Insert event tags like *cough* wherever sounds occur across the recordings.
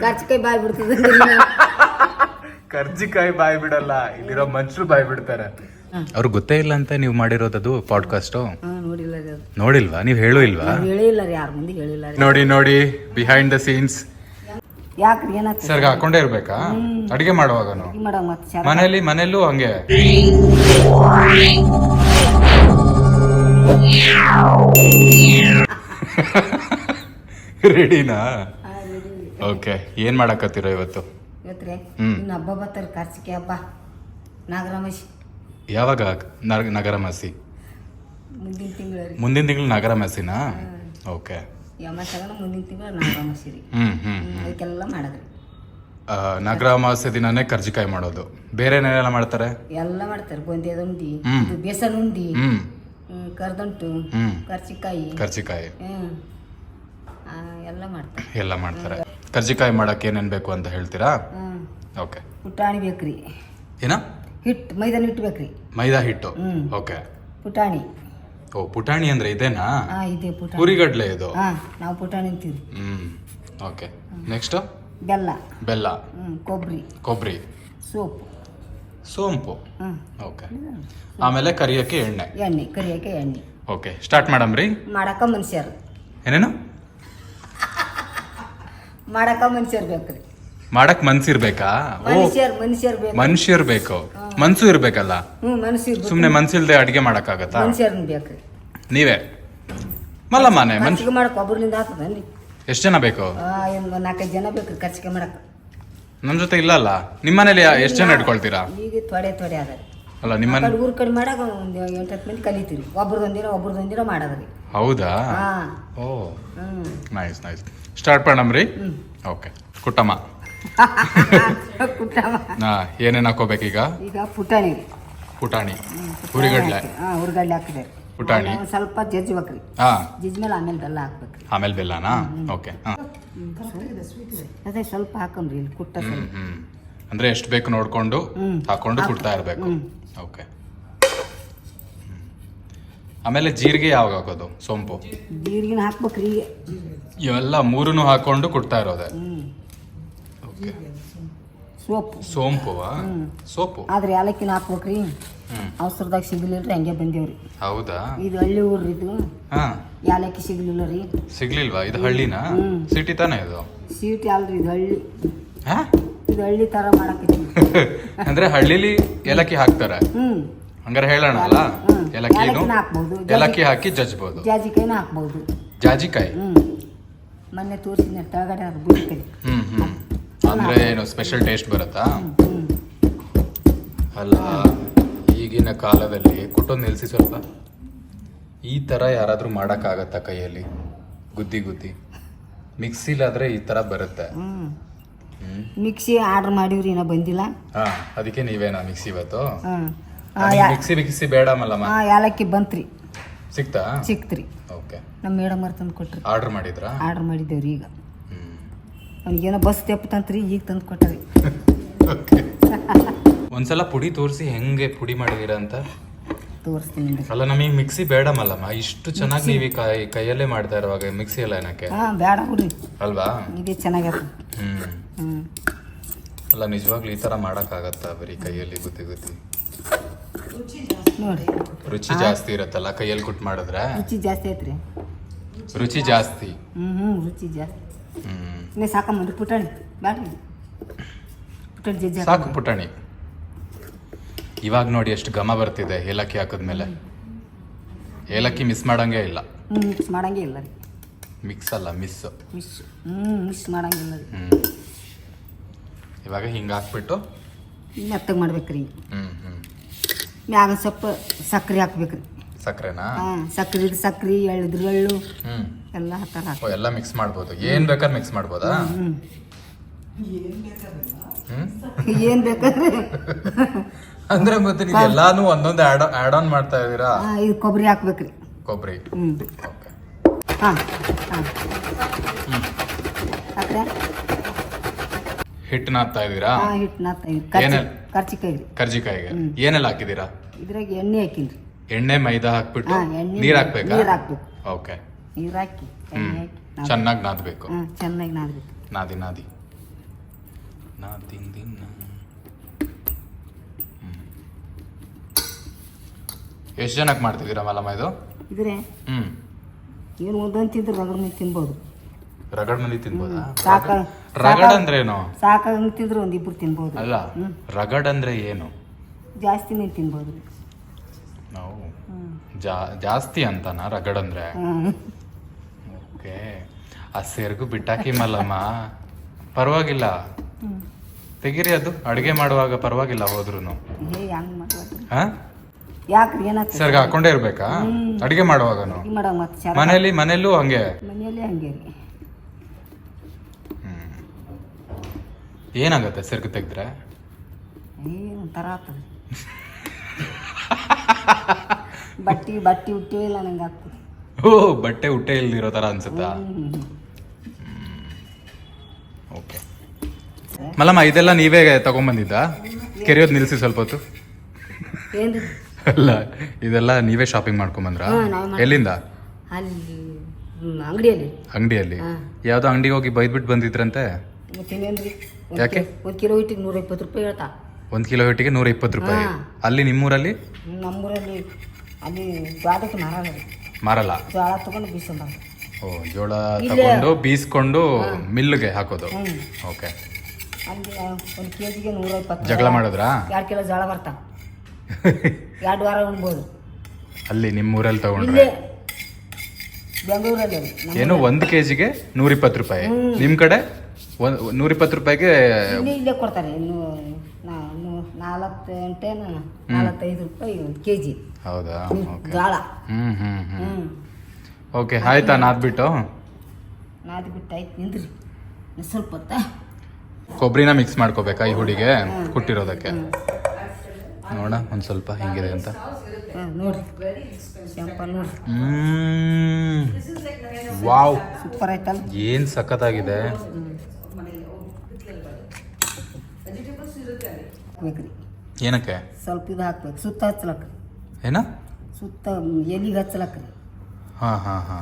ಕರ್ಚಿಕಾಯಿ ಬಾಯ್ ಬಿಡ್ತದೆ ಕರ್ಜಿಕಾಯಿ ಬಾಯ್ ಬಿಡಲ್ಲ ಇಲ್ಲಿರೋ ಮನುಷ್ಯರು ಬಾಯ್ ಬಿಡ್ತಾರೆ. ಅವ್ರಿಗೆ ಗೊತ್ತೇ ಇಲ್ಲ ಅಂತ ನೀವು ಮಾಡಿರೋದದು ಪಾಡ್ಕಾಸ್ಟ್ ನೋಡಿಲ್ಲ ರೀ ಅದು. ನೋಡಿಲ್ವಾ? ನೀವು ಹೇಳು ಇಲ್ವಾ? ನಾವ್ ಹೇಳಿಲ್ಲ ರೀ ಯಾರ ಮುಂದೆ ಹೇಳಿಲ್ಲ ರೀ. ನೋಡಿ ನೋಡಿ ಬಿಹೈಂಡ್ ದ ಸೀನ್ಸ್ ಯಾಕ್ರಿ ಏನಾಗ್ತದೆ? ಸರ್ಗ ಹಾಕೊಂಡೇ ಇರ್ಬೇಕಾ? ಅಡಿಗೆ ಮಾಡುವಾಗನು ಈ ಮಾಡೋ ಮತ್ತೆ ಶಾರ ಮನೇಲಿ ಮನೇಲೂ ಹಂಗೆ? *laughs* ರೆಡಿನಾ? ಓಕೆ ಏನ್ ಮಾಡಕತ್ತೀರ ಇವತ್ತು? ಇವತ್ರಿ ಹ್ಮ್. ಇನ್ನು ಹಬ್ಬ ಬರ್ತಾರೆ ಕಾರ್ಸಿಕೆ ಹಬ್ಬ. ನಾಗರಾಮಶಿ ಯಾವಾಗ? ನ- ನಗರ ಮಸಿ ಮುಂದಿನ ತಿಂಗಳು ರೀ. ಮುಂದಿನ ತಿಂಗಳು ನಗರ ಮಸಿನಾ ಓಕೆ ಯಮಸಗನ ಮುಂದಿನ ತಿಂಗಳು ನಾಗರಾಮಶಿ ರೀ. ಹ್ಮ್ ಹ್ಮ್ ಹ್ಮ್, ಅದಕ್ಕೆಲ್ಲ ಮಾಡಿದ್ರಿ. ಆ, ನಗರ ಅಮಾವಾಸ್ಯೆ ದಿನನೇ ಕರ್ಜಿಕಾಯಿ ಮಾಡೋದು. ಬೇರೆ ಏನೆಲ್ಲ ಮಾಡ್ತಾರೆ? ಎಲ್ಲ ಮಾಡ್ತಾರೆ ಬೂಂದಿಯದ ಉಂಡಿ ಹ್ಮ್. ಇದು ಬೇಸನ್ ಉಂಡಿ ಹ್ಮ್. ಹ್ಮ್, ಕರ್ದಂಟು ಹ್ಞೂ ಕರ್ಚಿಕಾಯಿ ಕರ್ಜಿಕಾಯಿ. ಹ್ಮ್. ಆ, ಎಲ್ಲ ಮಾಡ್ತಾರೆ. ಎಲ್ಲ ಮಾಡ್ತಾರೆ. ಕರ್ಜಿಕಾಯಿ ಮಾಡಕ್ಕೆ ಏನೇನ್ ಬೇಕು ಅಂತ ಹೇಳ್ತೀರಾ? ಓಕೆ. ಪುಟಾಣಿ ಬೇಕ್ರಿ. ಏನ? ಹಿಟ್ಟು ಮೈದಾನ ಹಿಟ್ಟು ಬೇಕ್ರಿ. ಮೈದಾ ಹಿಟ್ಟು. ಓಕೆ. ಪುಟಾಣಿ. ಓ ಪುಟಾಣಿ ಅಂದ್ರೆ ಇದೇನಾ? ಇದೆ ಪುಟಾಣಿ. ಹುರಿಗಡ್ಲೆ ಇದು. ನಾವು ಪುಟಾಣಿ ಅಂತೀವಿ. ಹ್ಮ್. ಓಕೆ. ನೆಕ್ಸ್ಟ್? ಬೆಲ್ಲ. ಬೆಲ್ಲ. ಕೊಬ್ಬರಿ ಕೊಬ್ಬರಿ ಸೋಪು. ಸೋಂಪು. ಓಕೆ. ಆಮೇಲೆ ಕರಿಯಕ್ಕೆ ಎಣ್ಣೆ. ಎಣ್ಣೆ ಕರಿಯಕ್ಕೆ ಎಣ್ಣೆ. ಓಕೆ ಸ್ಟಾರ್ಟ್ ಮಾಡಮ್ರಿ. ಮಾಡಕ ಮನುಷ್ಯರು ಏನೇನು? ಮಾಡಕ ಮನುಷ್ಯರು ಬೇಕ್ರಿ. ಮಾಡಕ್ ಮನ್ಸಿರ್ಬೇಕಾ ಓ ಮನುಷ್ಯರ್ ಮನುಷ್ಯರ್ ಬೇಕು. ಮನುಷ್ಯರ್ ಬೇಕು. ಮನ್ಸು ಇರ್ಬೇಕಲ್ಲ? ಹ್ಮ್ ಮನುಷ್ಯರು ಸುಮ್ನೆ ಮನ್ಸಿಲ್ದೆ ಅಡಿಗೆ ಮಾಡಕ್ಕಾಗತ್ತಾ? ಮನುಷ್ಯರ್ನ ಬೇಕ್ರಿ. ನೀವೇ? ಮಲ್ಲಮ್ಮನೆ ಮನ್ಸ್ ಖರ್ಚಿಗೆ ಮಾಡಕ್ ಒಬ್ರಿಂದ ಆಗ್ತದನ್ರಿ. ಎಷ್ಟ್ ಜನ ಬೇಕು? ಒಂದು ನಾಲ್ಕೈದು ಜನ ಬೇಕ್ರಿ ಖರ್ಚಿಗೆ ಮಾಡಕ್. ನಮ್ ಜೊತೆ ಇಲ್ಲಲ್ಲ? ನಿಮ್ಮನೇಲಿ ಎಷ್ಟ್ ಜನ ಇಟ್ಕೊಳ್ತೀರಾ? ಈಗ ತೊಡೆ ತೊಡೆ ಅದ ರೀ ಅಲ್ಲ ನಿಮ್ಮ ಊರ್ ಕಡೆ ಮಾಡಾಕ ಒಂದು ಎಂಟತ್ತು ಮಂದಿ ಕಲಿತೀರಿ ಒಬ್ರದೊಂದಿನ ಒಬ್ರದೊಂದಿನ ಮಾಡೋದ್ರಿ. ಹೌದಾ? ಹಾ. ಓ. ನೈಸ್ ನೈಸ್ ಸ್ಟಾರ್ಟ್ ಮಾಡಮ್ರಿ ರೀ? ಓಕೆ ಕುಟ್ಟಮ್ಮ. *laughs* ಹಾಂ ಏನೇನು ಹಾಕೋಬೇಕೀಗ ಈಗ? ಪುಟಾಣಿ. ಪುಟಾಣಿ. ಹುರಿಗಡ್ಲೆ. ಹಾಂ ಹುರ್ಗಡ್ಲೆ ಹಾಕಿದೆ. ಪುಟಾಣಿ. ಸ್ವಲ್ಪ ಜಜ್ಬೇಕ್ರಿ. ಹಾ. ಜಜ್ಮೇಲೆ ಆಮೇಲೆ ಬೆಲ್ಲ ಹಾಕ್ಬೇಕ್ರಿ. ಆಮೇಲೆ ಬೆಲ್ಲನಾ? ಓಕೆ ಹಾ. ಅದೇ ಸ್ವಲ್ಪ ಹಾಕಮ್ರಿ ಇಲ್ಲಿ ಕುಟ್ಟ ಅಂದ್ರೆ ಎಷ್ಟು ಬೇಕು ನೋಡ್ಕೊಂಡು. ಹಾಕೊಂಡು ಕುಡ್ತಾ ಕುಟ್ತಾ ಇರ್ಬೇಕು. ಓಕೆ ಆಮೇಲೆ ಜೀರಿಗೆ ಯಾವಾಗ ಹಾಕೋದು? ಸೋಂಪು. ಜೀರಿಗೆನ ಹಾಕ್ಬೇಕ್ರಿ ಇವೆಲ್ಲ ಮೂರನ್ನು ಹಾಕೊಂಡು ಕೊಡ್ತಾ ಇರೋದೆ? ಓಕೆ ಸೋಪು. ಸೋಂಪು. ಸೋಪು. ಆದ್ರೆ ಏಲಕ್ಕಿನ ಹಾಕ್ಬೇಕ್ರಿ ಅವಸರದಾಗ ಸಿಗ್ಲಿಲ್ರಿ ಹಂಗೆ ಬಂದೇವ್ರಿ. ಹೌದಾ? ಇದು ಹಳ್ಳಿ ಊರ್ರಿ ಇದು. ಹಾ. ಏಲಕ್ಕಿ ಸಿಗ್ಲಿಲ್ಲ ರೀ. ಸಿಗ್ಲಿಲ್ವಾ? ಇದು ಹಳ್ಳಿನಾ? ಸಿಟಿ ತಾನೇ ಇದು? ಸೀಟಿ ಅಲ್ರಿ ಇದು ಹಳ್ಳಿ. ಹಾ? ಇದು ಹಳ್ಳಿ ತರ *laughs* ಅಂದ್ರೆ ಹಳ್ಳಿಲಿ ಏಲಕ್ಕಿ ಹಾಕ್ತಾರೆ. ಹಂಗಾರೆ ಹೇಳೋಣ ಅಲ್ಲ ಹ್ಮ್. ಏಲಕ್ಕಿನು ಏಲಕ್ಕಿನ ಹಾಕ್ಬೋದು. ಏಲಕ್ಕಿ ಹಾಕಿ ಜಜ್ಬೋದು. ಜಾಜಿಕಾಯಿನ ಹಾಕ್ಬೋದು. ಜಾಜಿಕಾಯಿ? ಹ್ಮ್. ಮೊನ್ನೆ ತೋರಿಸಿದ್ನ ಅದು ಹ್ಮ್ ಹ್ಮ್. ಅಂದ್ರೆ ಏನು ಸ್ಪೆಷಲ್ ಟೇಸ್ಟ್ ಬರುತ್ತಾ? ಅಲ್ಲ ಈಗಿನ ಕಾಲದಲ್ಲಿ ಕುಟ್ಟೋದು ನಿಲ್ಸಿ ಸ್ವಲ್ಪ. ಈ ತರ ಯಾರಾದ್ರೂ ಮಾಡಕ್ಕಾಗತ್ತಾ ಕೈಯಲ್ಲಿ? ಗುದ್ದಿ ಗುದ್ದಿ. ಮಿಕ್ಸಿಲಾದ್ರೆ ಈ ತರ ಬರುತ್ತೆ. ಮಿಕ್ಸಿ ಆರ್ಡರ್ ಮಾಡಿವ್ರಿ ಇನ್ನೂ ಬಂದಿಲ್ಲ. ಹಾ ಅದಕ್ಕೆ ನೀವೇನಾ ಮಿಕ್ಸಿ ಇವತ್ತು? ಹಾಂ. ಮಿಕ್ಸಿ ಮಿಕ್ಸಿ ಬೇಡ ಮಲ್ಲಮ್ಮ ಏಲಕ್ಕಿ ಬಂತ್ರಿ. ಸಿಕ್ತಾ? ಸಿಕ್ತ್ರಿ. ಓಕೆ. ನಮ್ಮ ಮೇಡಮ್ ಅವ್ರು ತಂದು ಕೊಟ್ರಿ. ಆರ್ಡರ್ ಮಾಡಿದ್ರಾ? ಆರ್ಡರ್ ಮಾಡಿದ್ದೇವ್ರಿ ಈಗ. ಅವ್ನಿಗೇನೋ ಬಸ್ ತೆಪ್ಪತಂತ್ರಿ ಈಗ ತಂದು ಕೊಟ್ಟರಿ ಓಕೆ. ಒಂದ್ಸಲ ಪುಡಿ ತೋರಿಸಿ ಹೆಂಗೆ ಪುಡಿ ಮಾಡಿದೀರ ಅಂತ? ತೋರಿಸ್ತೀನಿ ಅಲ್ಲ ನಮಗೆ ಮಿಕ್ಸಿ ಬೇಡ ಮಲ್ಲಮ್ಮ ಇಷ್ಟು ಚೆನ್ನಾಗಿ ನೀವು ಈ ಕೈ ಕೈಯಲ್ಲೇ ಮಾಡ್ತಾ ಇರುವಾಗ ಮಿಕ್ಸಿ ಎಲ್ಲ ಏನಕ್ಕೆ? ಹಾಂ ಬೇಡ ಬಿಡ್ರಿ. ಅಲ್ವಾ? ಇದೇ ಚೆನ್ನಾಗದ ಹ್ಮ್. ಹ್ಞೂ ಅಲ್ಲ ನಿಜವಾಗ್ಲೂ ಈ ತರ ಮಾಡೋಕ್ಕಾಗತ್ತಾ ಬರೀ ಕೈಯಲ್ಲಿ ಗುದ್ದಿ ಗುದ್ದಿ ನೋಡಿ. ರುಚಿ ಜಾಸ್ತಿ ಇರತ್ತಲ್ಲ ಕೈಯಲ್ಲಿ ಕುಟ್ ಮಾಡಿದ್ರೆ? ರುಚಿ ಜಾಸ್ತಿ ಐತ್ರಿ. ರುಚಿ ಜಾಸ್ತಿ. ಹ್ಞೂ ಹ್ಞೂ ರುಚಿ ಜಾಸ್ತಿ. ಹ್ಮ್. ಇನ್ನೇ ಸಾಕಮ್ಮನ್ರಿ ಪುಟಾಣಿ. ಬೇಡ್ರಿ. ಪುಟಾಣಿ ಜಜ್ಜಿ ಸಾಕು ಪುಟಾಣಿ. ಇವಾಗ ನೋಡಿ ಎಷ್ಟು ಘಮ ಬರ್ತಿದೆ ಏಲಕ್ಕಿ ಹಾಕಿದ್ಮೇಲೆ ಏಲಕ್ಕಿ ಮಿಸ್ ಮಾಡಂಗೆ ಇಲ್ಲ. ಹ್ಞೂ ಮಿಕ್ಸ್ ಮಾಡಂಗೆ ಇಲ್ಲ ರೀ. ಮಿಕ್ಸ್ ಅಲ್ಲ ಮಿಸ್. ಮಿಸ್. ಹ್ಞೂ ಮಿಸ್ ಮಾಡಂಗಿಲ್ಲ ರೀ. ಹ್ಮ್. ಇವಾಗ ಹಿಂಗೆ ಹಾಕ್ಬಿಟ್ಟು ಮೆತ್ತಗೆ ಮಾಡ್ಬೇಕ್ರಿ. ಹ್ಮ್ ಹ್ಮ್. ಮ್ಯಾಗ ಸ್ವಲ್ಪ ಸಕ್ಕರೆ ಹಾಕ್ಬೇಕ್ರಿ. ಸಕ್ಕರೆನಾ ಹಾಂ ಸಕ್ಕರೆ ಸಕ್ರೆ ಎಳ್ಳಿದ್ರ ಎಳ್ಳು ಹ್ಮ್. ಎಲ್ಲ ಹಾಕಿ ಓ ಎಲ್ಲ ಮಿಕ್ಸ್ ಮಾಡ್ಬೋದು. ಏನ್ ಬೇಕಾದ್ರೆ ಮಿಕ್ಸ್ ಮಾಡ್ಬೋದಾ? ಹ್ಞೂ ಏನು ಬೇಕಾದ್ರೆ. ಅಂದ್ರೆ ಮತ್ತೆ ನೀವು ಎಲ್ಲಾನು ಒಂದೊಂದು ಆಡ್ ಆಡ್ ಆನ್ ಮಾಡ್ತಾ ಇದ್ದೀರಾ? ಇದು ಕೊಬ್ಬರಿ ಹಾಕ್ಬೇಕ್ರಿ. ಕೊಬ್ಬರಿ. ಹ್ಞೂ ಓಕೆ ಹಾಂ ಹಾಂ. ಹಾಕ್ರೆ ಹಿಟ್ಟು ನಾದ್ತಾ ಇದ್ದೀರಾ ಹಿಟ್ಟು ಕರ್ಚಿಕಾಯಿ ರೀ ಕರ್ಜಿಕಾಯಿಗೆ. ಏನೆಲ್ಲ ಹಾಕಿದೀರಾ ಇದ್ರಾಗ ಎಣ್ಣೆ ಹಾಕಿನ್ರಿ. ಎಣ್ಣೆ ಮೈದಾ ಹಾಕ್ಬಿಟ್ಟು ಹಾಂ ಎಣ್ಣೆ ನೀರ್ ಹಾಕ್ಬೇಕಾ? ನೀರು ಹಾಕ್ಬೇಕು. ಓಕೆ. ನೀರು ಹಾಕಿ ಹ್ಮ್. ಎಣ್ಣೆ ಹಾಕಿ ನಾದ್- ಚೆನ್ನಾಗಿ ನಾದ್ಬೇಕು. ಹಾಂ ಚೆನ್ನಾಗಿ ನಾದ್ಬೇಕು. ನಾದಿ ನಾದಿ. ನಾ ದಿನ. ಎಷ್ಟು ಜನಕ್ಕೆ ಮಾಡ್ತಿದ್ದೀರಾ ಮಲಮ ಇದು? ಇದ್ರೆ? ಹ್ಞೂ ಏನು ಒಂದಂತಿದ್ರೆ ತಿಂದ್ರೆ ರಗಡ್ ಮೇಲೆ ತಿನ್ಬೋದು. ರಗಡ್ ಮಂದಿ ತಿನ್ಬೋದಾ? ಸಾಕ ರಗಡ್ ಅಂದ್ರೆ ಏನು ಸಾಕಾಗ ತಿಂದ್ರೆ ಒಂದು ತಿನ್ಬೋದು. ಅಲ್ಲ. ರಗಡ್ ಅಂದ್ರೆ ಏನು? ಜಾಸ್ತಿ ಮೀನು ತಿನ್ಬೋದು. ನಾವು? ಜಾಸ್ತಿ ಅಂತನಾ ರಗಡ್ ಅಂದ್ರೆ? ಓಕೆ. ಆ ಸೆರ್ಗು ಬಿಟ್ಟಾಕಿ ಮಲ್ಲಮ್ಮ. ಪರವಾಗಿಲ್ಲ. ತೆಗಿರಿ ಅದು. ಅಡುಗೆ ಮಾಡುವಾಗ ಪರವಾಗಿಲ್ಲ ಹೋದ್ರು ಸರ್ಗ ಹಾಕೊಂಡೇ ಇರ್ಬೇಕಾ? ಅಡುಗೆ ಮಾಡುವಾಗ ಮನೇಲಿ ಮನೇಲೂ ಹಂಗೆ? ಮನೇಲಿ ಹಂಗೆ ರೀ ಹ್ಮ್. ಏನಾಗತ್ತೆ ಸೆರ್ಗ್ ತೆಗ್ದ್ರೆ? ಒಂಥರ ಆಗ್ತದೆ? ಬಟ್ಟಿ ಬಟ್ಟಿ ಹುಟ್ಟಿಲ್ಲ ನಂಗೆ ಆಗ್ತದೆ. ಓ ಬಟ್ಟೆ ಹುಟ್ಟೆ ಇಲ್ದಿರೋ ತರ ಅನ್ಸುತ್ತಾ? ಓಕೆ. ಮಲ್ಲಮ್ಮ ಇದೆಲ್ಲ ನೀವೇ ತಗೊಂಬಂದಿದ್ದ? ಕೆರೆಯೋದು ನಿಲ್ಸಿ ಸ್ವಲ್ಪ ಹೊತ್ತು. ಅಲ್ಲ ಇದೆಲ್ಲ ನೀವೇ ಶಾಪಿಂಗ್ ಮಾಡ್ಕೊಂಬಂದ್ರ? ಎಲ್ಲಿಂದ? ಅಲ್ಲಿ ಅಂಗಡಿಯಲ್ಲಿ. ಅಂಗಡಿಯಲ್ಲಿ. ಯಾವ್ದೋ ಅಂಗಡಿಗೆ ಹೋಗಿ ಬೈದ್ಬಿಟ್ಟು ಬಂದಿದ್ರಂತೆ? ಯಾಕೆ? ಒಂದು ಕಿಲೋ ಹಿಟ್ಟಿಗೆ ನೂರ ಇಪ್ಪತ್ತು ರೂಪಾಯಿ ಹೇಳ್ತಾ. ಒಂದು ಕಿಲೋ ಹಿಟ್ಟಿಗೆ ನೂರ ಇಪ್ಪತ್ತು ರೂಪಾಯಿ. ಅಲ್ಲಿ ನಿಮ್ಮೂರಲ್ಲಿ? ನಮ್ಮೂರಲ್ಲಿ ಅಲ್ಲಿ ಜ್ವಾಳಕ್ಕೆ ಮಾರಲ್ಲ ಮಾರಲ್ಲ? ಜ್ವಾಳ ತಗೊಂಡು ಬೀಸಂಬಾರ್ದು ಓ ಜೋಳ ತಗೊಂಡು ಬೀಸ್ಕೊಂಡು ಮಿಲ್ಗೆ ಹಾಕೋದು. ಓಕೆ. ಅಲ್ಲಿ ಒಂದು ಕೆ ಜಿಗೆ ನೂರ ಇಪ್ಪತ್ತು ಜಗಳ ಮಾಡಿದ್ರಾ? ಎರಡು ಕಿಲೋ ಜೋಳ ಬರ್ತಾ ಎರಡು ವಾರ ಉಣ್ಬೋದು. ಅಲ್ಲಿ ನಿಮ್ಮೂರಲ್ಲಿ ತಗೊಂಡ್ರೆ? ಬೆಂಗಳೂರಲ್ಲಿ ಏನು ಒಂದು ಕೆಜಿಗೆ ನೂರ ಇಪ್ಪತ್ತು ರೂಪಾಯಿ. ನಿಮ್ಮ ನಿಮ್ ಕಡೆ? ಒಂದ್ ನೂರ ಇಪ್ಪತ್ತು ರೂಪಾಯಿಗೆ ಇಲ್ಲಿ ಇಲ್ಲೇ ಕೊಡ್ತಾರೆ. ಇನ್ನು ನಾಲ್ಕು ಎಂಟೇನು ನಾಲ್ವತ್ತೈದು ರೂಪಾಯಿ ಒಂದು ಕೆ ಜಿ ಹೌದಾ ಓಕೆ. ಜೋಳ ಹ್ಮ್ ಹ್ಮ್ ಹ್ಮ್. ಹ್ಞೂ ಓಕೆ ಆಯ್ತಾ ನಾದ್ಬಿಟ್ಟು? ನಾದಿ ಬಿಟ್ಟು ಆಯ್ತು ನಿಂದ್ರಿ. ಇನ್ನು ಸ್ವಲ್ಪ ಹೊತ್ತ? ಕೊಬ್ಬರಿನ ಮಿಕ್ಸ್ ಮಾಡ್ಕೋಬೇಕಾ ಈ ಹುಡಿಗೆ? ಕುಟ್ಟಿರೋದಕ್ಕೆ. ನೋಡ ಒಂದ್ ಸ್ವಲ್ಪ ಹೆಂಗಿದೆ ಅಂತ. ಹಾಂ ನೋಡ್ರಿ. ಶಾಂಪ ನೋಡ್ರಿ. ಹ್ಮ್. ವಾವ್. ಸೂಪರ್ ಆಯ್ತಲ್ಲ? ಏನು ಸಖತ್ತಾಗಿದೆ. ಹಾಕ್ಬೇಕ್ರಿ. ಏನಕ್ಕೆ? ಸ್ವಲ್ಪ ಇದು ಹಾಕ್ಬೇಕು. ಸುತ್ತ ಹಚ್ಚಲಕ್ಕ ಏನ? ಸುತ್ತ ಎಲಿಗೆ ಹಚ್ಚಲಕ್ಕ ರೀ ಹಾ ಹಾ. ಹಾ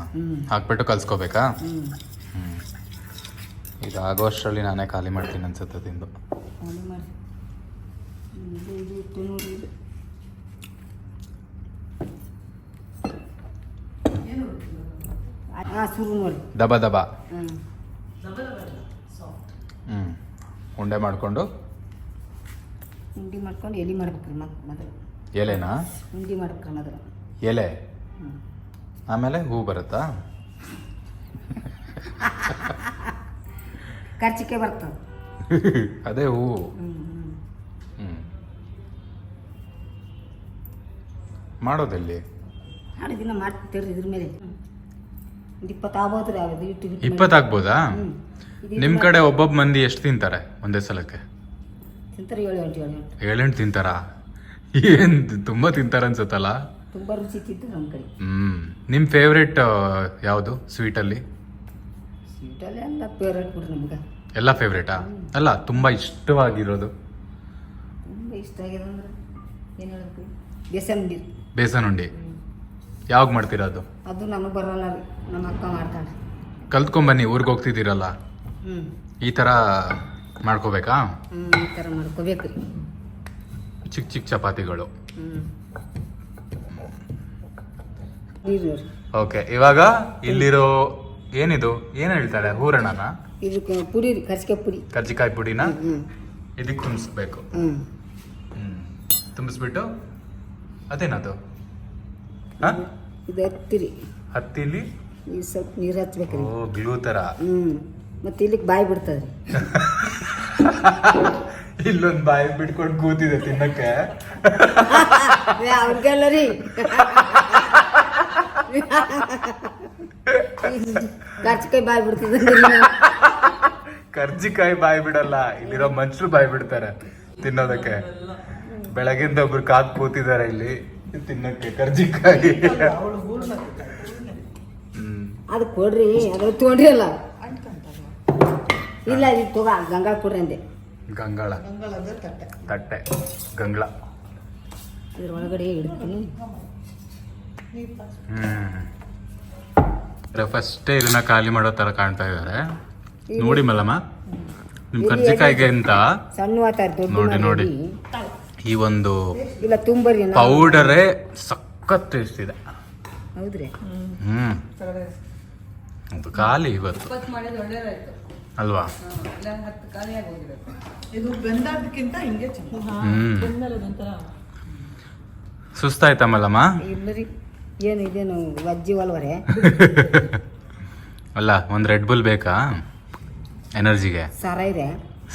ಹಾಕ್ಬಿಟ್ಟು ಕಲ್ಸ್ಕೋಬೇಕಾ? ಹ್ಞೂ ಇದು ಆಗೋ ಅಷ್ಟರಲ್ಲಿ ನಾನೇ ಖಾಲಿ ಮಾಡ್ತೀನಿ ಅನ್ಸುತ್ತೆ ತಿಂದು. ಖಾಲಿ ಮಾಡಿ ಇದು ಇದು ಇಟ್ಟು ನೋಡಿ ಇದು ಹಾಂ ಶುರು ನೋಡಿ ದಬ ದಬ. ಹ್ಞೂ ಉಂಡೆ ಮಾಡ್ಕೊಂಡು ಉಂಡಿ ಮಾಡ್ಕೊಂಡು ಎಲೆ ಮಾಡ್ಬೇಕ್ರಿ ಮತ್ತೆ ಮೊದಲು. ಎಲೆನಾ? ಉಂಡಿ ಮಾಡ್ಬೇಕ್ರಿ ಮೊದಲು. ಎಲೆ? ಆಮೇಲೆ ಹೂ ಬರುತ್ತಾ? ಖರ್ಚಿಕೆ ಬರ್ತದೆ ಅದೇ ಹೂ. ಹ್ಞೂ ಮಾಡೋದೆಲ್ಲಿ? ನಾಳೆ ದಿನ ಮಾಡ್ತೀರಿ ಇದ್ರ ಮೇಲೆ. ಒಂದು ಇಪ್ಪತ್ತು ಆಗ್ಬೋದು ರೀ ಅದು ಇಟ್ಟು ಇಪ್ಪತ್ತು ಆಗ್ಬೋದಾ ಹ್ಞೂ ನಿಮ್ ಕಡೆ ಒಬ್ಬೊಬ್ಬ ಮಂದಿ ಎಷ್ಟು ತಿಂತಾರೆ ಒಂದೇ ಸಲಕ್ಕೆ? ತಿಂತಾರೆ ಏಳು ಎಂಟು ಏಳು ಎಂಟು ಏಳೆಂಟು ತಿಂತಾರಾ? ಏನ್ ತುಂಬಾ ತಿಂತಾರ ಅನ್ಸುತ್ತಲ್ಲ? ತುಂಬ ರುಚಿ ತಿಂತಾರೆ ನಮ್ಮ ಕಡೆ. ಹ್ಮ್. ನಿಮ್ ಫೇವ್ರೇಟ್ ಯಾವುದು ಸ್ವೀಟಲ್ಲಿ ಸ್ವೀಟಲ್ಲಿ ಎಲ್ಲ ಫೇವ್ರೇಟ್ ಬಿಡ್ರಿ ನಮ್ಗೆ. ಎಲ್ಲ ಫೇವ್ರೇಟಾ ಅಲ್ಲ ತುಂಬಾ ಇಷ್ಟವಾಗಿರೋದು? ತುಂಬ ಇಷ್ಟ ಆಗಿದೆ ಅಂದ್ರೆ ಏನು ಹೇಳ್ಬೇಕು ಬೇಸನ್ ಉಂಡಿ. ಬೇಸನ್ ಉಂಡಿ. ಯಾವಾಗ ಮಾಡ್ತೀರಾ ಅದು? ಅದು ನಮಗೆ ಬರೋಲ್ಲ ರೀ. ನಮ್ಮ ಅಕ್ಕ ಮಾಡ್ತಾಳೆ. ಕಲ್ತ್ಕೊಂಬನ್ನಿ ಊರಿಗೆ ಹೋಗ್ತಿದ್ದೀರಲ್ಲ? ಹ್ಞೂ ಈ ಥರ ಮಾಡ್ಕೋಬೇಕಾ? ಈ ಥರ ಮಾಡ್ಕೋಬೇಕು. ರೀ ಚಿಕ್ಕ ಚಿಕ್ಕ ಚಪಾತಿಗಳು ಓಕೆ ಇವಾಗ ಇಲ್ಲಿರೋ ಏನಿದು? ಏನು ಹೇಳ್ತಾರೆ? ಹೂರಣನ? ಇದಕ್ಕೆ ಪುಡಿ ರೀ ಕರ್ಚಿಕಾಯಿ ಪುಡಿ. ಕರ್ಜಿಕಾಯಿ ಪುಡಿನ? ಇದಕ್ಕೆ ತುಂಬಿಸ್ಬೇಕು. ತುಂಬಿಸ್ಬಿಟ್ಟು ಅದೇನದು? ಹಾ? ಇದು ಹತ್ತಿರಿ. ಹತ್ತಿಲಿ? ಸ್ವಲ್ಪ ನೀರು ಹಚ್ಬೇಕು ಓ ಗ್ಲೂ ಹ್ಞೂ ಮತ್ತು ಇಲ್ಲಿಗೆ ಬಾಯಿ ಬಿಡ್ತದೆ *laughs* ಇಲ್ಲೊಂದ್ ಬಾಯಿ ಬಿಟ್ಕೊಂಡು ಕೂತಿದೆ ತಿನ್ನಕ್ಕೆ. ಅವ್ರಿಗೆಲ್ಲ ರೀ. ಕರ್ಚಿಕಾಯಿ ಬಾಯಿ ಬಿಡ್ತದೆ ಕರ್ಜಿಕಾಯಿ ಬಾಯಿ ಬಿಡಲ್ಲ ಇಲ್ಲಿರೋ ಮನುಷ್ಯರು ಬಾಯಿ ಬಿಡ್ತಾರೆ ತಿನ್ನೋದಕ್ಕೆ. ಬೆಳಗಿಂದ ಒಬ್ರು ಕಾದ್ ಕೂತಿದ್ದಾರೆ ಇಲ್ಲಿ ತಿನ್ನಕ್ಕೆ ಕರ್ಜಿಕಾಯಿ. ಹ್ಮ್ ಅದು ಕೊಡ್ರಿ ಅದು ತೊಗೊಂಡ್ರಲ್ಲ ಇಲ್ಲ ಇದು ತಗೋ ಗಂಗಾ ಕೊಡ್ರಿ ಅಂದೆ. ಗಂಗಾಳ. ತಟ್ಟೆ. ಗಂಗಳ. ಇದ್ರ ಒಳಗಡೆ ಇಡ್ತೀನಿ ಹ್ಮ್. ಫಸ್ಟೇ ಇದನ್ನ ಖಾಲಿ ಮಾಡೋ ತರ ಕಾಣ್ತಾ ಇದ್ದಾರೆ ನೋಡಿ ಮಲ್ಲಮ್ಮ ನಿಮ್ ಕರ್ಜಿಕಾಯಿಗೆ ಅಂತ ನೋಡಿ, ನೋಡಿ. ಈ ಒಂದು ಇಲ್ಲ ತುಂಬರಿ ಪೌಡರೇ ಸಖತ್ ಟೇಸ್ಟ್ ಇದೆ. ಹೌದ್ರಿ. ಹ್ಮ್. ಅದು ಖಾಲಿ ಇವತ್ತು. ಅಲ್ವಾ? ಇದು ಬೆಂದಾದಕ್ಕಿಂತ ಹಿಂಗೆ ಸುಸ್ತಾಯ್ತಾ ಮಲ್ಲಮ್ಮ? ಇಲ್ಲರಿ ಏನು ಇದೇನು ವಜ್ಜಿ ಒಲ್ವರೆ? ಅಲ್ಲ ಒಂದು ರೆಡ್ ಬುಲ್ ಬೇಕಾ? ಎನರ್ಜಿಗೆ? ಸರೈರೆ ಇದೆ.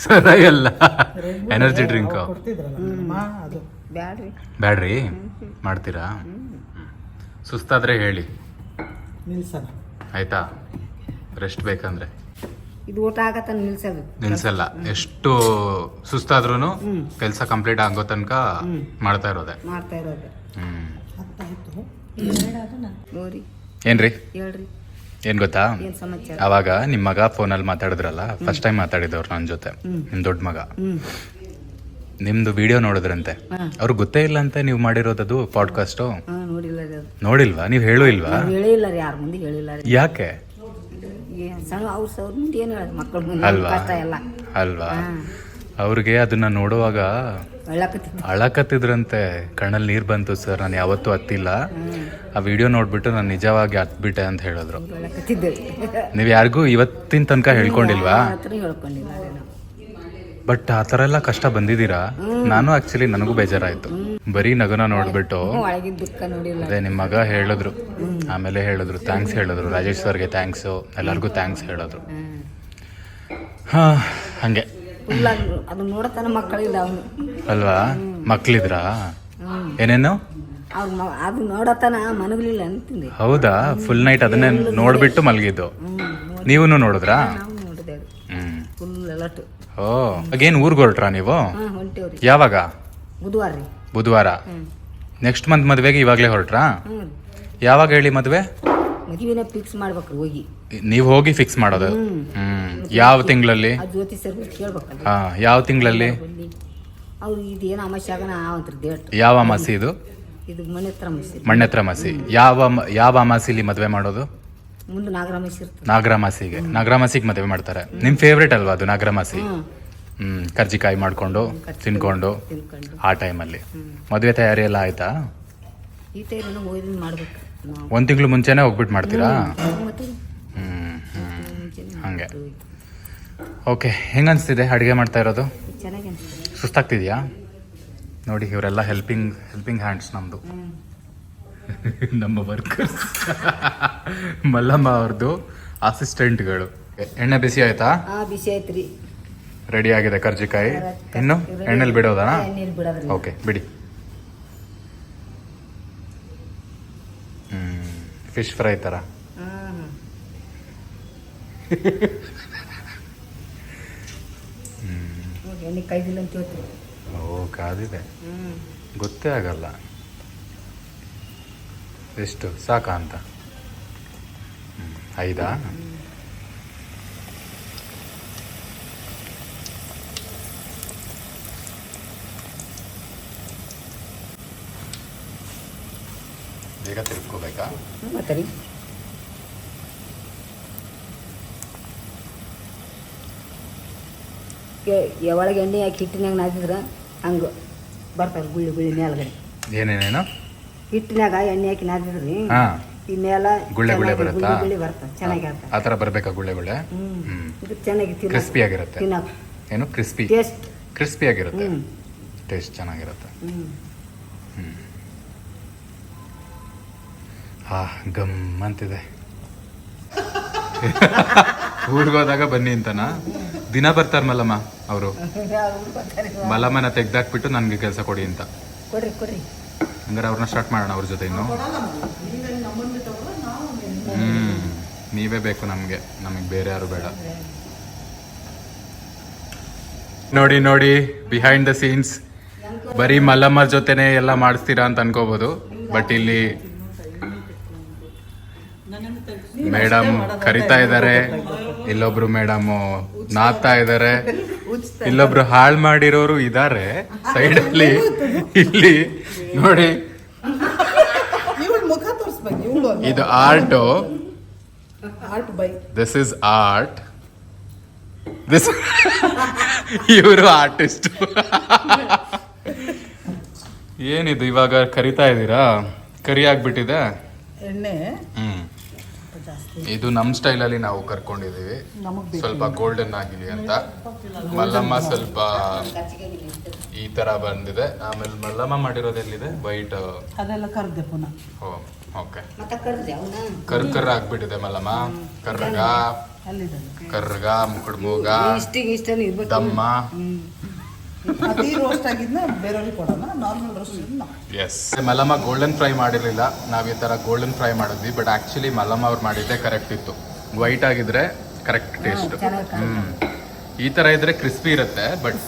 ಸರಿ ಅಲ್ಲ ಎನರ್ಜಿ ಡ್ರಿಂಕ್ ಬ್ಯಾಡ್ರಿ. ಬ್ಯಾಡ್ರಿ? ಮಾಡ್ತೀರಾ? ಸುಸ್ತಾದ್ರೆ ಹೇಳಿ. ನಿಲ್ಸನ ಆಯ್ತಾ? ರೆಸ್ಟ್ ಬೇಕಂದ್ರೆ. ಇದು ಊಟ ಆಗತ್ತ ನಿಲ್ಸಲ್ಲ. ನಿಲ್ಸಲ್ಲ ಎಷ್ಟು ಸುಸ್ತಾದ್ರೂ ಕೆಲಸ ಕಂಪ್ಲೀಟ್ ಆಗೋ ತನಕ ಮಾಡ್ತಾ ಇರೋದೆ. ಮಾಡ್ತಾ ಇರೋದೆ. ಹ್ಮ್. ಹತ್ತಾಯ್ತು. ನೋಡಿ ಏನ್ರಿ? ಹೇಳ್ರಿ ಏನ್ ಗೊತ್ತಾ? ಅವಾಗ ನಿಮ್ ಮಗ ಫೋನಲ್ಲಿ ಮಾತಾಡಿದ್ರಲ್ಲ? ಫಸ್ಟ್ ಟೈಮ್ ಮಾತಾಡಿದವ್ರು ನನ್ನ ಜೊತೆ ನಿಮ್ ದೊಡ್ಡ ಮಗ. ನಿಮ್ದು ವಿಡಿಯೋ ನೋಡಿದ್ರಂತೆ. ಅವ್ರಿಗೆ ಗೊತ್ತೇ ಇಲ್ಲ ಅಂತ ನೀವು ಮಾಡಿರೋದದು ಪಾಡ್ಕಾಸ್ಟ್ ನೋಡಿಲ್ವಾ? ನೀವು ಹೇಳು ಇಲ್ವಾ? ಹೇಳಿಲ್ಲ ರೀ ಮುಂದೆ ಹೇಳಿಲ್ಲ ಯಾಕೆ? ಸಣ್ಣ ಅವ್ರ ಅವ್ರ ಮುಂದೆ ಏನು ಹೇಳೋದು? ಮಕ್ಕಳ ಮುಂದೆ ಅಲ್ವಾ? ಕಷ್ಟ ಎಲ್ಲ. ಅಲ್ವಾ? ಅವ್ರಿಗೆ ಅದನ್ನ ನೋಡುವಾಗ ಒಳ್ಳಕತ್ತಿತ್ತು ಅಳಕತ್ತಿದ್ರಂತೆ. ಕಣ್ಣಲ್ಲಿ ನೀರು ಬಂತು ಸರ್ ನಾನು ಯಾವತ್ತೂ ಹತ್ತಿಲ್ಲ. ಆ ವಿಡಿಯೋ ನೋಡ್ಬಿಟ್ಟು ನಾನು ನಿಜವಾಗಿ ಹತ್ಬಿಟ್ಟೆ ಅಂತ ಹೇಳಿದ್ರು. ನೀವು ನೀವ್ ಯಾರಿಗೂ ಇವತ್ತಿನ ತನಕ ಹೇಳ್ಕೊಂಡಿಲ್ವಾ? ಹತ್ರ ಹೇಳ್ಕೊಂಡಿಲ್ಲ. ಬಟ್ ಆ ಥರ ಎಲ್ಲ ಕಷ್ಟ ಬಂದಿದ್ದೀರಾ? ನಾನು ಆಕ್ಚುಲಿ ನನಗೂ ಬೇಜಾರಾಯ್ತು. ಬರೀ ನಗುನ ನೋಡ್ಬಿಟ್ಟು ಅದೇ ನಿಮ್ಮ ಮಗ ಹೇಳಿದ್ರು. ಆಮೇಲೆ ಹೇಳಿದ್ರು ಥ್ಯಾಂಕ್ಸ್ ಹೇಳಿದ್ರು. ರಾಜೇಶ್ ಸರ್ಗೆ ಥ್ಯಾಂಕ್ಸು ಎಲ್ಲರಿಗೂ ಥ್ಯಾಂಕ್ಸ್ ಹೇಳಿದ್ರು. ಹಾ ಹಂಗೆ. ಅಲ್ವಾ? ಮಕ್ಳಿದ್ರಾ? ಏನೇನು? ಹೌದಾ? ಫುಲ್ ನೈಟ್ ಅದನ್ನೇ ನೋಡ್ಬಿಟ್ಟು ಮಲಗಿದ್ದು. ನೀವು ನೋಡಿದ್ರಾ ಹ್ಮ್. ಓ ಅಗೇನ್ ಊರ್ಗ್ ಹೊರಟ್ರಾ ನೀವು? ಹಾಂ ಹೊಂಟೇವ್ರಿ. ಯಾವಾಗ? ಬುಧವಾರ ರೀ. ಬುಧವಾರ? ನೆಕ್ಸ್ಟ್ ಮಂತ್ ಮದ್ವೆಗೆ ಇವಾಗಲೇ ಹೊರಟ್ರಾ? ಹ್ಞೂ ರೀ ಯಾವಾಗ ಹೇಳಿ ಮದ್ವೆ? ಮದುವೆನ ಫಿಕ್ಸ್ ಮಾಡ್ಬೇಕ್ರಿ ಹೋಗಿ. ನೀವು ಹೋಗಿ ಫಿಕ್ಸ್ ಮಾಡೋದು? ಹ್ಮ್. ಹ್ಮ್. ಯಾವ ತಿಂಗಳಲ್ಲಿ? ಆ ಕೇಳ್ಬೇಕಲ್ಲ. ಹಾ ಯಾವ ತಿಂಗಳಲ್ಲಿ? ಅವ್ರು ಡೇಟ್ ಯಾವ ಅಮಾಸಿ ಇದು? ಇದು ಮನೆ ಹತ್ರ ಮಣ್ಣೆತ್ರ ಮಾಸಿ ಯಾವ ಯಾವ ಅಮಾಸಿಲಿ ಮದ್ವೆ ಮಾಡೋದು? ಮುಂದೆ ಇರ್ತದೆ. ನಾಗರಮಾಸಿಗೆ. ನಾಗರಮಾಸಿಗೆ ಮದ್ವೆ ಮಾಡ್ತಾರೆ. ನಿಮ್ಮ ಫೇವ್ರೇಟ್ ಅಲ್ವಾ ಅದು ನಾಗರಮಾಸಿ? ಹ್ಞೂ ಹ್ಮ್ ಕರ್ಜಿಕಾಯಿ ಮಾಡ್ಕೊಂಡು ತಿನ್ಕೊಂಡು ತಿನ್ಕೊಂಡು. ಆ ಟೈಮಲ್ಲಿ. ಮದುವೆ ತಯಾರಿ ಎಲ್ಲ ಆಯ್ತಾ? ಈ ಟೈಮ್ ಹೋಗಿ ಮಾಡ್ಬೇಕು. ನಾವು. ಒಂದ್ ತಿಂಗಳು ಮುಂಚೆನೆ ಹೋಗ್ಬಿಟ್ಟು ಮಾಡ್ತೀರಾ? ಮತ್ತೆ ಹ್ಮ್ ಹ್ಮ್. ಹಂಗೆ. ಓಕೆ ಹೆಂಗ್ ಅನ್ಸ್ತಿದೆ ಅಡುಗೆ ಮಾಡ್ತಾ ಇರೋದು? ಚೆನ್ನಾಗಿ ಅನಿಸ್ತದೆ. ಸುಸ್ತಾಗ್ತಿದ್ಯಾ? ನೋಡಿ ಇವರೆಲ್ಲ ಹೆಲ್ಪಿಂಗ್ ಹೆಲ್ಪಿಂಗ್ ಹ್ಯಾಂಡ್ಸ್ ನಮ್ಮದು ನಮ್ಮ ವರ್ಕರ್ಸ್ *laughs* ಮಲ್ಲಮ್ಮ ಅವ್ರದ್ದು ಅಸಿಸ್ಟೆಂಟ್ಗಳು ಎಣ್ಣೆ ಬಿಸಿ ಆಯ್ತಾ? ಬಿಸಿ ಆಯ್ತ್ರಿ. ರೆಡಿ ಆಗಿದೆ ಕರ್ಜಿಕಾಯಿ? ಇನ್ನು? ಎಣ್ಣೆಲಿ ಬಿಡೋದಾ? ಎಣ್ಣೆಲಿ ಬಿಡೋದ್ರಿ ಓಕೆ ಬಿಡಿ. ಫಿಶ್ ಫ್ರೈ ಎಣ್ಣೆ ಅಂತ ಹೇಳ್ತೀವಿ. ಓ ಕಾದಿದೆ. ಗೊತ್ತೇ ಆಗಲ್ಲ. ಎಷ್ಟು ಸಾಕಾ ಅಂತ. ಐದಾ? ಬೇಗ ತಿರ್ಕೋಬೇಕಾ ಮತ್ತೆ ರೀ ಯಾವಾಗ ಎಣ್ಣೆ ಹಾಕಿ ಹಿಟ್ಟಿನಾಗ ನಾದಿದ್ರೆ ಹಂಗೆ ಬರ್ತಾವೆ ಗುಳ್ಳಿ ಗುಳ್ಳಿ ಮೇಲ್ಗಡೆ. ಏನೇನೇನು? ಹಿಟ್ಟಿನಾಗ ಎಣ್ಣೆ ಹಾಕಿ ನಾದಿದ್ರಿ. ಹಾ. ಈ ಗುಳ್ಳೆ ಗುಳ್ಳೆ ಬರುತ್ತಾ? ಗುಳ್ಳಿ ಬರ್ತದೆ ಚೆನ್ನಾಗಿ ಆಗ್ತದೆ ಆ ಥರ ಬರಬೇಕಾ ಗುಳ್ಳೆ ಗುಳ್ಳೆ? ಹ್ಮ್. ಇದು ಚೆನ್ನಾಗಿ ಕ್ರಿಸ್ಪಿ ಆಗಿರುತ್ತೆ. ತಿನ್ನಕ್ಕೆ ಏನು? ಕ್ರಿಸ್ಪಿ ಟೇಸ್ಟ್ ಕ್ರಿಸ್ಪಿ ಆಗಿರುತ್ತೆ. ಹ್ಮ್. ಟೇಸ್ಟ್ ಚೆನ್ನಾಗಿರುತ್ತೆ. ಹ್ಮ್. ಹಾ ಗಮ್ ಅಂತಿದೆ. *laughs* ಊರಿಗೆ ಹೋದಾಗ ಬನ್ನಿ ಅಂತನ? ದಿನ ಬರ್ತಾರ ಮಲ್ಲಮ್ಮ ಅವರು. *laughs* ಮಲ್ಲಮ್ಮನ ತೆಗ್ದಾಕ್ಬಿಟ್ಟು ನನಗೆ ಕೆಲಸ ಕೊಡಿ ಅಂತ. ಕೊಡ್ರಿ ಕೊಡ್ರಿ. ಹಂಗಾರೆ ಅವ್ರನ್ನ ಸ್ಟಾರ್ಟ್ ಮಾಡೋಣ ಅವ್ರ ಜೊತೆ ಇನ್ನು. ಹ್ಞೂ ನಾವು ಬೇಕು ನಮಗೆ. ನಮಗೆ ಬೇರೆ ಯಾರು ಬೇಡ. ನೋಡಿ ನೋಡಿ ಬಿಹೈಂಡ್ ದ ಸೀನ್ಸ್ ಬರೀ ಮಲ್ಲಮ್ಮರ ಜೊತೆನೆ ಎಲ್ಲ ಮಾಡಿಸ್ತೀರಾ ಅಂತ ಅನ್ಕೋಬಹುದು ಬಟ್ ಇಲ್ಲಿ ಮೇಡಮ್ ಕರಿತಾ ಇದ್ದಾರೆ. ಇಲ್ಲೊಬ್ರು ಮೇಡಮ್ ನಾದ್ತಾ ಇದ್ದಾರೆ. ಇಲ್ಲೊಬ್ರು ಹಾಳು ಮಾಡಿರೋರು ಇದ್ದಾರೆ ಸೈಡ್ ಅಲ್ಲಿ ಇಲ್ಲಿ ನೋಡಿ. ಇವಳು ಮುಖ ತೋರಿಸ್ಬೇಕು ಇವಳು ಇದು art. Art by. This is art this ಇವರು ಆರ್ಟಿಸ್ಟ್. ಏನಿದು ಇವಾಗ ಕರಿತಾ ಇದ್ದೀರಾ? ಕರಿ ಆಗ್ಬಿಟ್ಟಿದೆ ಎಣ್ಣೆ. ಹ್ಮ್. ಇದು ನಮ್ಮ ಸ್ಟೈಲಲ್ಲಿ ನಾವು ಕರ್ಕೊಂಡಿದೀವಿ ಸ್ವಲ್ಪ ಗೋಲ್ಡನ್ ಆಗಿಲಿ ಅಂತ. ಮಲ್ಲಮ್ಮ ಸ್ವಲ್ಪ ಈ ತರ ಬಂದಿದೆ. ಆಮೇಲೆ ಮಲ್ಲಮ್ಮ ಮಾಡಿರೋದು ಎಲ್ಲಿದೆ? ವೈಟ್ ಅದೆಲ್ಲ ಕರ್ದೆ ಪುನಃ. ಓಕೆ ಮತ್ತೆ ಕಡ್ದೆ ಅವನ ಕರ್ ಕರ್ ಆಗ್ಬಿಟ್ಟಿದೆ ಮಲ್ಲಮ್ಮ. ಕರ್ರಗ. ಕರ್ರಗ ಮುಕುಡ್ ಮೂಗ. ದಮ್ಮ. ಅತಿ ರೋಸ್ಟ್ ಆಗಿದ್ನ ಬೇರೆಯವ್ರಿಗೆ ಕೊಡೋಣ ನಾರ್ಮಲ್ ರೋಸ್ಟ್ ನಾವು. ಎಸ್ ಮಲಮ ಗೋಲ್ಡನ್ ಫ್ರೈ ಮಾಡಿರಲಿಲ್ಲ. ನಾವು ಈ ಥರ ಗೋಲ್ಡನ್ ಫ್ರೈ ಮಾಡಿದ್ವಿ ಬಟ್ ಆ್ಯಕ್ಚುಲಿ ಮಲಮ ಅವ್ರು ಮಾಡಿದ್ದೆ ಕರೆಕ್ಟ್ ಇತ್ತು. ವೈಟ್ ಆಗಿದ್ರೆ ಕರೆಕ್ಟ್ ಟೇಸ್ಟ್ ಹ್ಮ್. ಈ ಥರ ಇದ್ರೆ ಕ್ರಿಸ್ಪಿ ಇರುತ್ತೆ ಬಟ್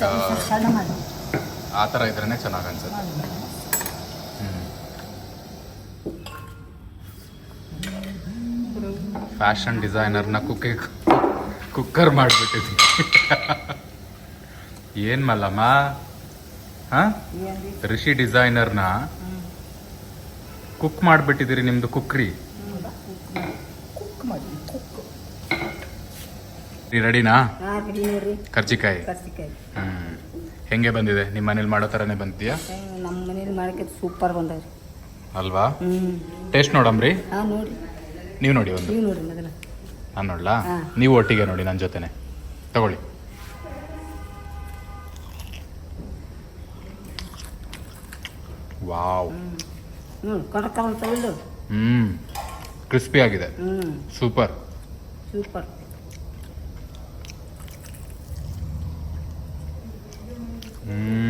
ಆ ಥರ ಇದ್ರೇ ಚೆನ್ನಾಗಿ ಅನ್ಸುತ್ತೆ. ಫ್ಯಾಷನ್ ಡಿಸೈನರ್ನ ಕುಕ್ಕೆ ಕುಕ್ಕರ್ ಮಾಡಿಬಿಟ್ಟಿದ್ವಿ ಏನು ಮಲ್ಲಮ್ಮ? ರಿಷಿ ಡಿಸೈನರ್ನ ಕುಕ್ ಮಾಡಿಬಿಟ್ಟಿದ್ದೀರಿ ನಿಮ್ದು ಕುಕ್ರಿ. ರೆಡಿನಾ? ಕರ್ಜಿಕಾಯಿ. ಹ್ಮ್. ಹೆಂಗೆ ಬಂದಿದೆ? ನಿಮ್ಮ ಮನೇಲಿ ಮಾಡೋ ಥರನೇ ಬಂದಿದ್ಯಾ? ನಮ್ಮ ಮನೇಲಿ ಮಾಡಕ್ಕೆ ಸೂಪರ್ ಬಂದವ್ರಿ ಅಲ್ವಾ? ಟೇಸ್ಟ್ ನೋಡಮ್ರಿ ನೀವು ನೋಡಿ ಒಂದು. ನಾನು ನೋಡ್ಲಾ? ನೀವು ಒಟ್ಟಿಗೆ ನೋಡಿ ನನ್ನ ಜೊತೆನೆ. ತಗೊಳ್ಳಿ. ವಾವ್. ಹ್ಞೂ ಕಡಕ ಅಂತ ಇಲ್ಲು ಹ್ಮ್ ಕ್ರಿಸ್ಪಿ ಆಗಿದೆ. ಹ್ಞೂ ಸೂಪರ್. ಸೂಪರ್. ಹ್ಮ್.